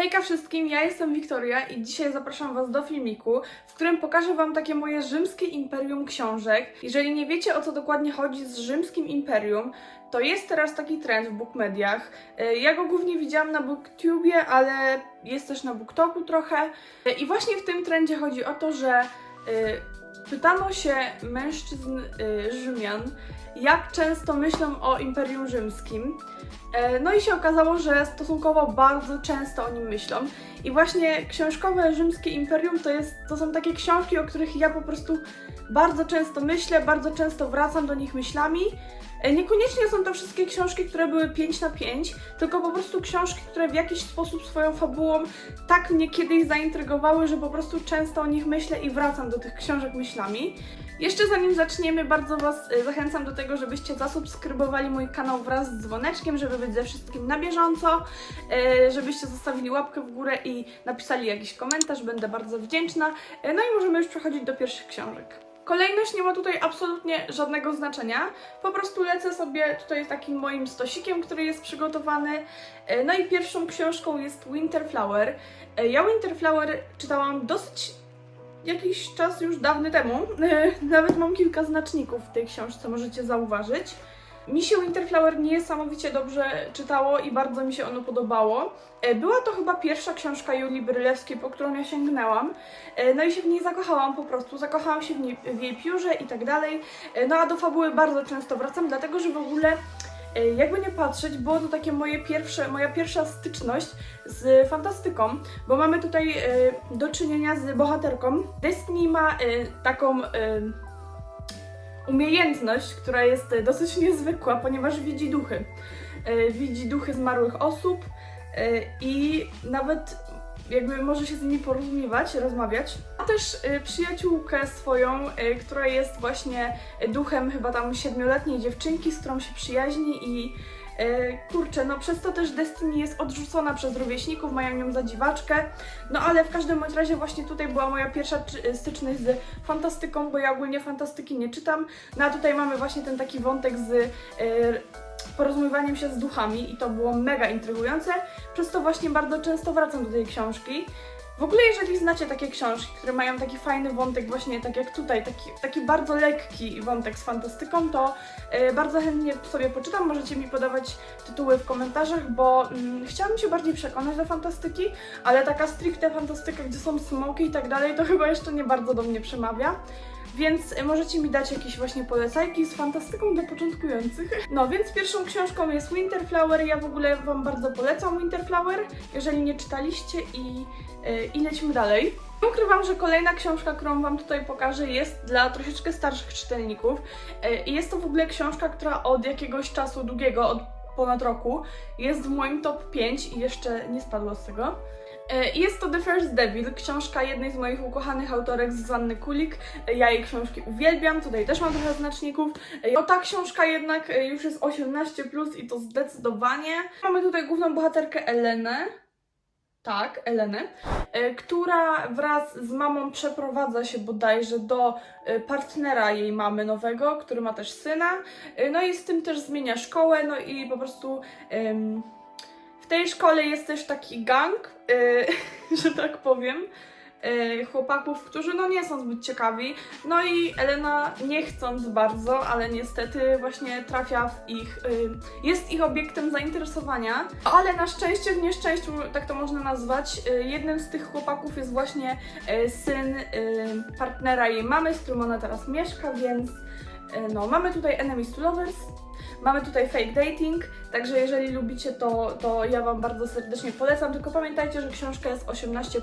Hejka wszystkim, ja jestem Wiktoria i dzisiaj zapraszam Was do filmiku, w którym pokażę Wam takie moje rzymskie imperium książek. Jeżeli nie wiecie o co dokładnie chodzi z rzymskim imperium, to jest teraz taki trend w bookmediach. E, Ja go głównie widziałam na booktubie, ale jest też na booktoku trochę. E, I właśnie w tym trendzie chodzi o to, że e, pytano się mężczyzn e, Rzymian, jak często myślą o Imperium Rzymskim. E, No i się okazało, że stosunkowo bardzo często o nim myślą. I właśnie książkowe rzymskie imperium to, jest, to są takie książki, o których ja po prostu bardzo często myślę, bardzo często wracam do nich myślami. E, Niekoniecznie są to wszystkie książki, które były 5 na 5, tylko po prostu książki, które w jakiś sposób swoją fabułą tak mnie kiedyś zaintrygowały, że po prostu często o nich myślę i wracam do tych książek myślami. Jeszcze zanim zaczniemy, bardzo Was e, zachęcam do tego, żebyście zasubskrybowali mój kanał wraz z dzwoneczkiem, żeby być ze wszystkim na bieżąco, e, żebyście zostawili łapkę w górę i napisali jakiś komentarz, będę bardzo wdzięczna. No i możemy już przechodzić do pierwszych książek. Kolejność nie ma tutaj absolutnie żadnego znaczenia. Po prostu lecę sobie tutaj takim moim stosikiem, który jest przygotowany. E, No i pierwszą książką jest Winterflower. E, Ja Winterflower czytałam dosyć jakiś czas już dawny temu. Nawet mam kilka znaczników w tej książce, możecie zauważyć. Mi się Winterflower niesamowicie dobrze czytało i bardzo mi się ono podobało. E, Była to chyba pierwsza książka Julii Brylewskiej, po którą ja sięgnęłam. E, No i się w niej zakochałam po prostu. Zakochałam się w, niej, w jej piórze i tak dalej. E, No a do fabuły bardzo często wracam, dlatego że w ogóle jakby nie patrzeć, było to takie moje pierwsze, moja pierwsza styczność z fantastyką, bo mamy tutaj do czynienia z bohaterką. Destiny ma taką umiejętność, która jest dosyć niezwykła, ponieważ widzi duchy. E, widzi duchy zmarłych osób e, i nawet jakby może się z nimi porozumiewać, rozmawiać. Ma też e, przyjaciółkę swoją, która jest właśnie duchem chyba tam siedmioletniej dziewczynki, z którą się przyjaźni i kurczę, no przez to też Destiny jest odrzucona przez rówieśników, mają ją za dziwaczkę. No ale w każdym bądź razie właśnie tutaj była moja pierwsza czy- styczność z fantastyką, bo ja ogólnie fantastyki nie czytam. No a tutaj mamy właśnie ten taki wątek z e, porozumiewaniem się z duchami i to było mega intrygujące. Przez to właśnie bardzo często wracam do tej książki. W ogóle jeżeli znacie takie książki, które mają taki fajny wątek właśnie tak jak tutaj, taki, taki bardzo lekki wątek z fantastyką, to e, bardzo chętnie sobie poczytam. Możecie mi podawać tytuły w komentarzach, bo mm, chciałabym się bardziej przekonać do fantastyki, ale taka stricte fantastyka, gdzie są smoki i tak dalej, to chyba jeszcze nie bardzo do mnie przemawia. Więc y, możecie mi dać jakieś właśnie polecajki z fantastyką dla początkujących. No, więc pierwszą książką jest Winterflower. Ja w ogóle Wam bardzo polecam Winterflower, jeżeli nie czytaliście i, y, i lecimy dalej. Nie Ukrywam, że kolejna książka, którą Wam tutaj pokażę, jest dla troszeczkę starszych czytelników. Y, I jest to w ogóle książka, która od jakiegoś czasu długiego, od ponad roku, jest w moim top 5 i jeszcze nie spadła z tego. E, Jest to The First Devil, książka jednej z moich ukochanych autorek Zuzanny Kulik. E, Ja jej książki uwielbiam, tutaj też mam trochę znaczników. No ta książka jednak już jest 18+, plus i to zdecydowanie. Mamy tutaj główną bohaterkę Elenę. Tak, Elenę, która wraz z mamą przeprowadza się bodajże do partnera jej mamy nowego, który ma też syna. No i z tym też zmienia szkołę, no i po prostu w tej szkole jest też taki gang, e, że tak powiem, e, chłopaków, którzy no nie są zbyt ciekawi. No i Elena nie chcąc bardzo, ale niestety właśnie trafia w ich, e, jest ich obiektem zainteresowania. Ale na szczęście, w nieszczęściu, tak to można nazwać, e, jednym z tych chłopaków jest właśnie e, syn e, partnera jej mamy, z którym ona teraz mieszka, więc no, mamy tutaj Enemies to Lovers, Mamy tutaj fake dating, także jeżeli lubicie to, to ja Wam bardzo serdecznie polecam, tylko pamiętajcie, że książka jest 18+.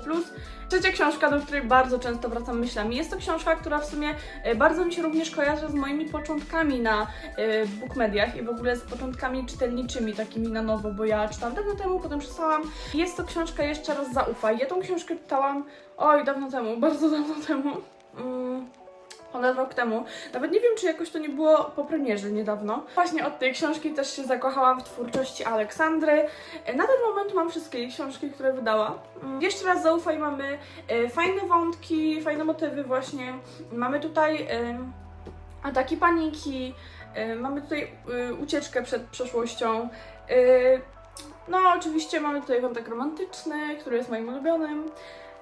Trzecia książka, do której bardzo często wracam myślami. Jest to książka, która w sumie e, bardzo mi się również kojarzy z moimi początkami na e, bookmediach i w ogóle z początkami czytelniczymi, takimi na nowo, bo ja czytam dawno temu, potem przestałam. Jest to książka Jeszcze raz zaufaj. Ja tą książkę czytałam, oj, dawno temu, bardzo dawno temu. Mm ponad rok temu. Nawet nie wiem, czy jakoś to nie było po premierze niedawno. Właśnie od tej książki też się zakochałam w twórczości Aleksandry. E, Na ten moment mam wszystkie jej książki, które wydała. Mm, Jeszcze raz zaufaj, mamy e, fajne wątki, fajne motywy właśnie. Mamy tutaj e, ataki paniki, mamy tutaj ucieczkę przed przeszłością. No, oczywiście mamy tutaj wątek romantyczny, który jest moim ulubionym.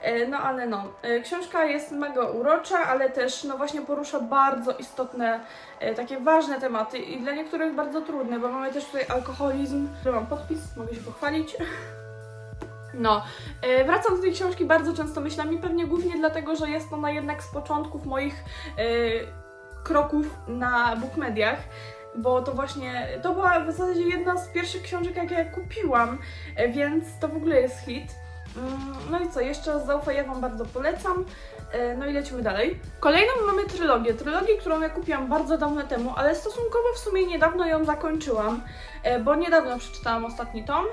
E, No ale no, e, książka jest mega urocza, ale też no właśnie porusza bardzo istotne, e, takie ważne tematy i dla niektórych bardzo trudne, bo mamy też tutaj alkoholizm, że mam podpis, mogę się pochwalić. No, wracam do tej książki bardzo często myślami, pewnie głównie dlatego, że jest ona jednak z początków moich kroków na bookmediach, bo to właśnie, to była w zasadzie jedna z pierwszych książek, jakie ja kupiłam, więc to w ogóle jest hit. Mm, No i co, jeszcze raz zaufaj, ja Wam bardzo polecam. E, No i lecimy dalej. Kolejną mamy trylogię. Trylogię, którą ja kupiłam bardzo dawno temu, ale stosunkowo w sumie niedawno ją zakończyłam, e, bo niedawno przeczytałam ostatni tom.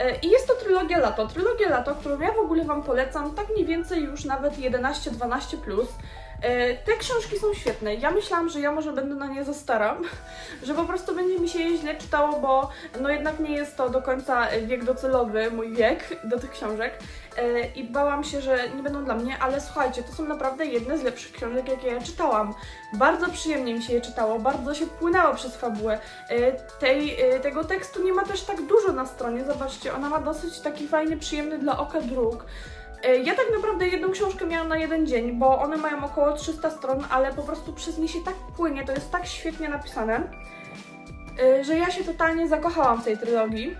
E, I jest to trylogia Lato. Trylogia Lato, którą ja w ogóle Wam polecam, tak mniej więcej już nawet 11-12+. Plus. E, Te książki są świetne. Ja myślałam, że ja może będę na nie za stara, że po prostu będzie mi się je źle czytało, bo no jednak nie jest to do końca wiek docelowy, mój wiek do tych książek. E, I bałam się, że nie będą dla mnie, ale słuchajcie, to są naprawdę jedne z lepszych książek, jakie ja czytałam. Bardzo przyjemnie mi się je czytało, bardzo się płynęło przez fabułę. E, Tej, tego tekstu nie ma też tak dużo na stronie, zobaczcie, ona ma dosyć taki fajny, przyjemny dla oka druk. E, Ja tak naprawdę jedną książkę miałam na jeden dzień, bo one mają około 300 stron, ale po prostu przez nie się tak płynie, to jest tak świetnie napisane, e, że ja się totalnie zakochałam w tej trylogii.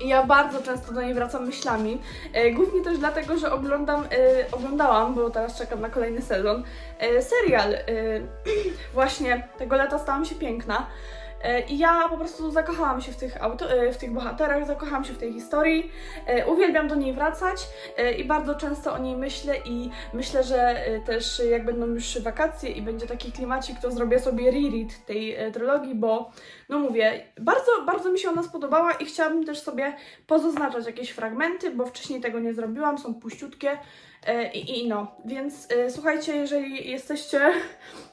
I ja bardzo często do niej wracam myślami. E, głównie też dlatego, że oglądam, oglądałam, bo teraz czekam na kolejny sezon, serial. Właśnie tego lata stałam się piękna. E, I ja po prostu zakochałam się w tych, auto, e, w tych bohaterach, zakochałam się w tej historii. E, Uwielbiam do niej wracać i bardzo często o niej myślę i myślę, że też jak będą już wakacje i będzie taki klimacik, to zrobię sobie reread tej trylogii, bo no mówię, bardzo, bardzo mi się ona spodobała i chciałabym też sobie pozaznaczać jakieś fragmenty, bo wcześniej tego nie zrobiłam, są puściutkie i, i no, więc e, słuchajcie, jeżeli jesteście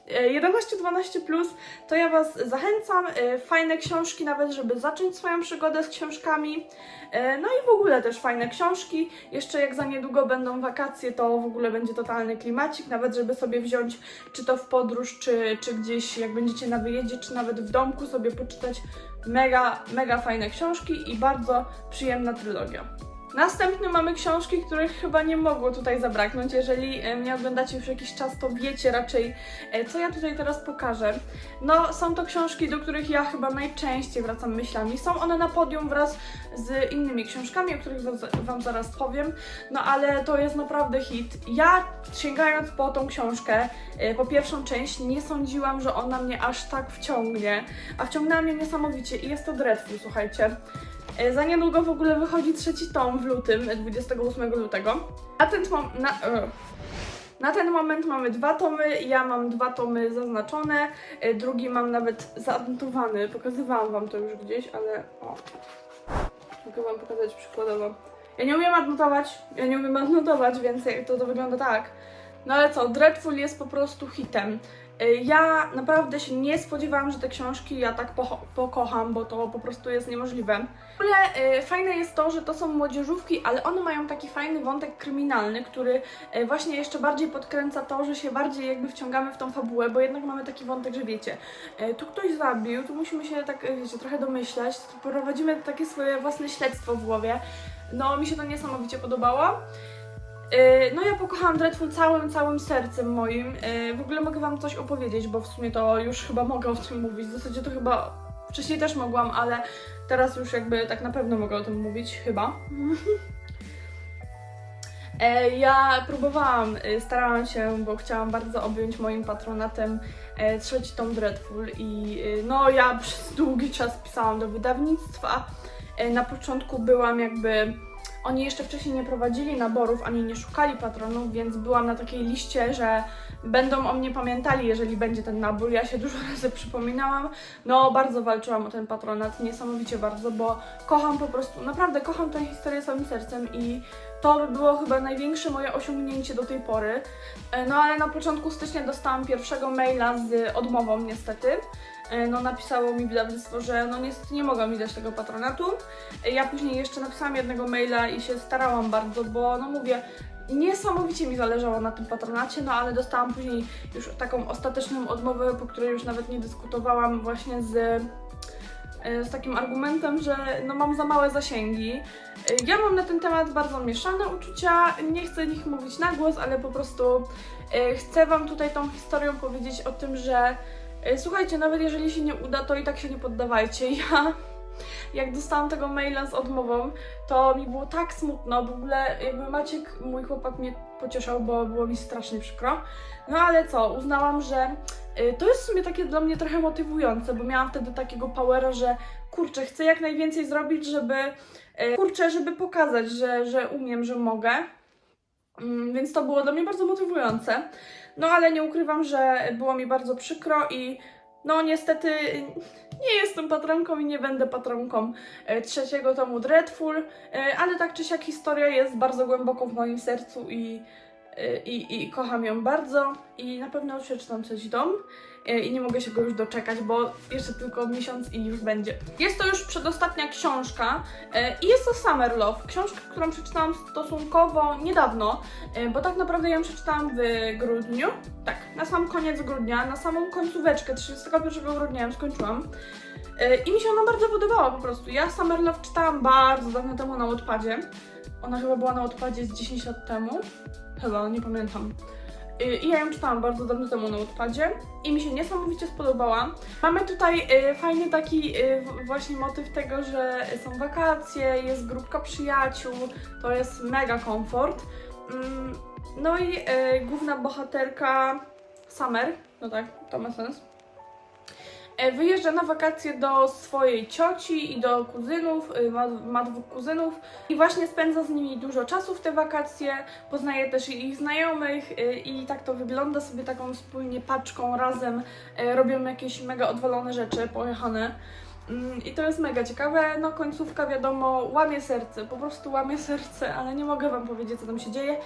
e, 11-12+, plus, to ja Was zachęcam, e, fajne książki nawet, żeby zacząć swoją przygodę z książkami, e, no i w ogóle też fajne książki, jeszcze jak za niedługo będą wakacje, to w ogóle będzie totalny klimacik, nawet żeby sobie wziąć, czy to w podróż, czy, czy gdzieś jak będziecie na wyjeździe, czy nawet w domku sobie poczytać mega, mega fajne książki i bardzo przyjemna trylogia. Następnie mamy książki, których chyba nie mogło tutaj zabraknąć. Jeżeli e, mnie oglądacie już jakiś czas, to wiecie raczej, e, co ja tutaj teraz pokażę. No, są to książki, do których ja chyba najczęściej wracam myślami. Są one na podium wraz z innymi książkami, o których wam, zaraz powiem. No, ale to jest naprawdę hit. Ja, sięgając po tą książkę, e, po pierwszą część, nie sądziłam, że ona mnie aż tak wciągnie. A wciągnęła mnie niesamowicie i jest to Dreadful, słuchajcie. E, Za niedługo w ogóle wychodzi trzeci tom w lutym, e, 28 lutego. Na ten, na, e, na ten moment mamy dwa tomy, ja mam dwa tomy zaznaczone, e, drugi mam nawet zaanotowany, pokazywałam wam to już gdzieś, ale o, mogę wam pokazać przykładowo. Ja nie umiem adnotować, ja nie umiem adnotować, więc to, to wygląda tak. No ale co, Dreadful jest po prostu hitem. Y, Ja naprawdę się nie spodziewałam, że te książki ja tak pokocham, bo to po prostu jest niemożliwe. W ogóle y, fajne jest to, że to są młodzieżówki, ale one mają taki fajny wątek kryminalny, który y, właśnie jeszcze bardziej podkręca to, że się bardziej jakby wciągamy w tą fabułę, bo jednak mamy taki wątek, że wiecie, tu ktoś zabił, tu musimy się tak, wiecie, trochę domyślać, tu prowadzimy takie swoje własne śledztwo w głowie. No, mi się to niesamowicie podobało. Yy, No ja pokochałam Dreadful całym, całym sercem moim. Yy, W ogóle mogę Wam coś opowiedzieć, bo w sumie to już chyba mogę o tym mówić. W zasadzie to chyba wcześniej też mogłam, ale teraz już jakby tak na pewno mogę o tym mówić, chyba. E, Ja próbowałam, starałam się, bo chciałam bardzo objąć moim patronatem e, trzeci tom Dreadful i no ja przez długi czas pisałam do wydawnictwa. E, Na początku byłam jakby oni jeszcze wcześniej nie prowadzili naborów ani nie szukali patronów, więc byłam na takiej liście, że będą o mnie pamiętali, jeżeli będzie ten nabór. Ja się dużo razy przypominałam. No, bardzo walczyłam o ten patronat, niesamowicie bardzo, bo kocham po prostu, naprawdę kocham tę historię całym sercem i to by było chyba największe moje osiągnięcie do tej pory. E, No ale na początku stycznia dostałam pierwszego maila z odmową niestety. E, No napisało mi wydawnictwo, że no niestety nie mogą mi dać tego patronatu. E, Ja później jeszcze napisałam jednego maila i się starałam bardzo, bo no mówię, niesamowicie mi zależało na tym patronacie, no ale dostałam później już taką ostateczną odmowę, po której już nawet nie dyskutowałam właśnie z e, z takim argumentem, że no mam za małe zasięgi. Ja mam na ten temat bardzo mieszane uczucia, nie chcę nich mówić na głos, ale po prostu chcę Wam tutaj tą historią powiedzieć o tym, że słuchajcie, nawet jeżeli się nie uda, to i tak się nie poddawajcie. Ja jak dostałam tego maila z odmową, to mi było tak smutno, w ogóle jakby Maciek, mój chłopak mnie pocieszał, bo było mi strasznie przykro. No ale co, uznałam, że y, to jest w sumie takie dla mnie trochę motywujące, bo miałam wtedy takiego powera, że kurczę, chcę jak najwięcej zrobić, żeby y, kurczę, żeby pokazać, że, że umiem, że mogę. Mm, Więc to było dla mnie bardzo motywujące. No ale nie ukrywam, że było mi bardzo przykro i no niestety nie jestem patronką i nie będę patronką e, trzeciego tomu Dreadful, e, ale tak czy siak historia jest bardzo głęboko w moim sercu i, e, i, i kocham ją bardzo i na pewno przeczytam coś dom i nie mogę się go już doczekać, bo jeszcze tylko miesiąc i już będzie. Jest to już przedostatnia książka e, i jest to Summer Love, książka, którą przeczytałam stosunkowo niedawno, e, bo tak naprawdę ją przeczytałam w grudniu, tak, na sam koniec grudnia, na samą końcóweczkę, 31 grudnia ją skończyłam. E, I mi się ona bardzo podobała po prostu. Ja Summer Love czytałam bardzo dawno temu na Wattpadzie. Ona chyba była na Wattpadzie z 10 lat temu. Chyba, nie pamiętam. E, I ja ją czytałam bardzo dawno temu na Wattpadzie i mi się niesamowicie spodobała. Mamy tutaj e, fajny taki w- właśnie motyw tego, że są wakacje, jest grupka przyjaciół, to jest mega komfort. Mm, No i główna bohaterka Summer, no tak, to ma sens. E, Wyjeżdża na wakacje do swojej cioci i do kuzynów, y, ma, ma dwóch kuzynów i właśnie spędza z nimi dużo czasu w te wakacje, poznaje też ich znajomych y, i tak to wygląda sobie taką wspólnie paczką razem, y, robią jakieś mega odwalone rzeczy, pojechane. Mm, I to jest mega ciekawe, no końcówka wiadomo łamie serce, po prostu łamie serce, ale nie mogę Wam powiedzieć co tam się dzieje.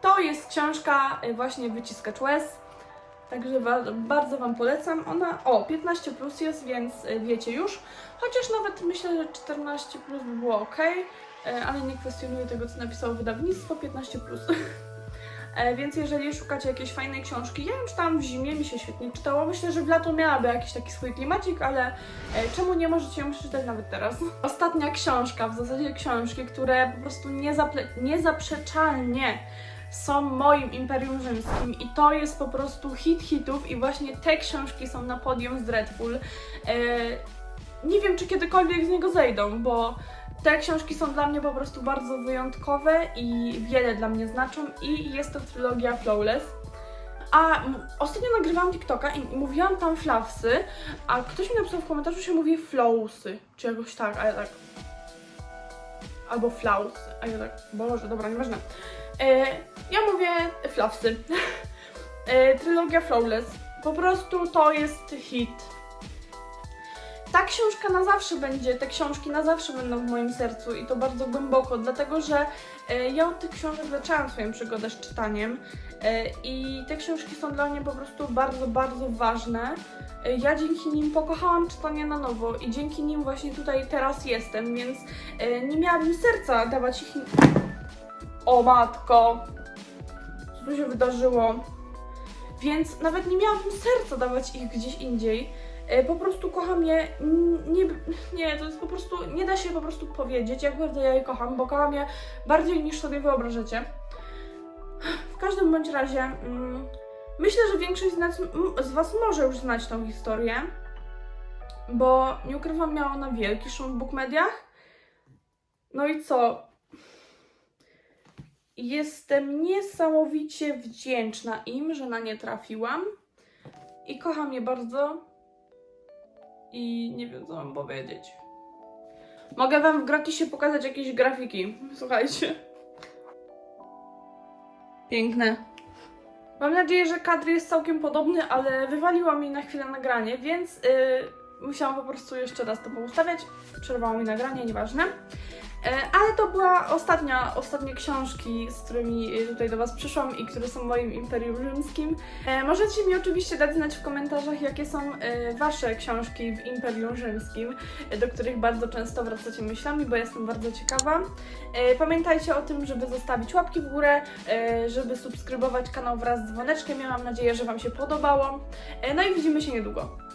To jest książka właśnie Wyciskacz łez. Także bardzo Wam polecam. Ona, o, 15 plus jest, więc y, wiecie już. Chociaż nawet myślę, że 14 plus by było ok, ale nie kwestionuję tego, co napisało wydawnictwo 15 plus. E, Więc jeżeli szukacie jakiejś fajnej książki, ja ją czytałam w zimie, mi się świetnie czytało. Myślę, że w lato miałaby jakiś taki swój klimacik, ale e, czemu nie możecie ją przeczytać nawet teraz? Ostatnia książka, w zasadzie książki, które po prostu niezaprzeczalnie są moim Imperium Rzymskim i to jest po prostu hit hitów i właśnie te książki są na podium z Dreadful. E, nie wiem, czy kiedykolwiek z niego zejdą, bo te książki są dla mnie po prostu bardzo wyjątkowe i wiele dla mnie znaczą i jest to trylogia Flawless. A ostatnio nagrywałam TikToka i mówiłam tam flawsy, a ktoś mi napisał w komentarzu, że się mówi flowsy, czy jakoś tak, a ja tak... Albo flausy, a ja tak, boże, dobra, nieważne. E, ja mówię flawsy. e, trylogia Flawless. Po prostu to jest hit. Ta książka na zawsze będzie, te książki na zawsze będą w moim sercu i to bardzo głęboko, dlatego że e, ja od tych książek zaczęłam swoją przygodę z czytaniem i te książki są dla mnie po prostu bardzo, bardzo ważne. Ja dzięki nim pokochałam czytanie na nowo i dzięki nim właśnie tutaj teraz jestem, więc nie miałabym serca dawać ich o matko, co tu się wydarzyło? Więc nawet nie miałabym serca dawać ich gdzieś indziej. E, Po prostu kocham je. Nie, nie, to jest po prostu. Nie da się po prostu powiedzieć, jak bardzo ja je kocham, bo kocham je bardziej niż sobie wyobrażacie. W każdym bądź razie. mm, Myślę, że większość z, nas, z Was może już znać tą historię, bo nie ukrywam, miała ona wielki szum w bookmediach. No i co? Jestem niesamowicie wdzięczna im, że na nie trafiłam. I kocham je bardzo. I nie wiem, co mam powiedzieć. Mogę Wam w gratisie pokazać jakieś grafiki. Słuchajcie. Piękne. Mam nadzieję, że kadr jest całkiem podobny, ale wywaliło mi na chwilę nagranie, więc yy, musiałam po prostu jeszcze raz to poustawiać. Przerwało mi nagranie, nieważne. E, Ale to była ostatnia, ostatnie książki, z którymi e, tutaj do Was przyszłam i które są moim Imperium Rzymskim. E, Możecie mi oczywiście dać znać w komentarzach, jakie są Wasze książki w Imperium Rzymskim, do których bardzo często wracacie myślami, bo jestem bardzo ciekawa. Pamiętajcie o tym, żeby zostawić łapki w górę, żeby subskrybować kanał wraz z dzwoneczkiem. Ja mam nadzieję, że Wam się podobało. No i widzimy się niedługo.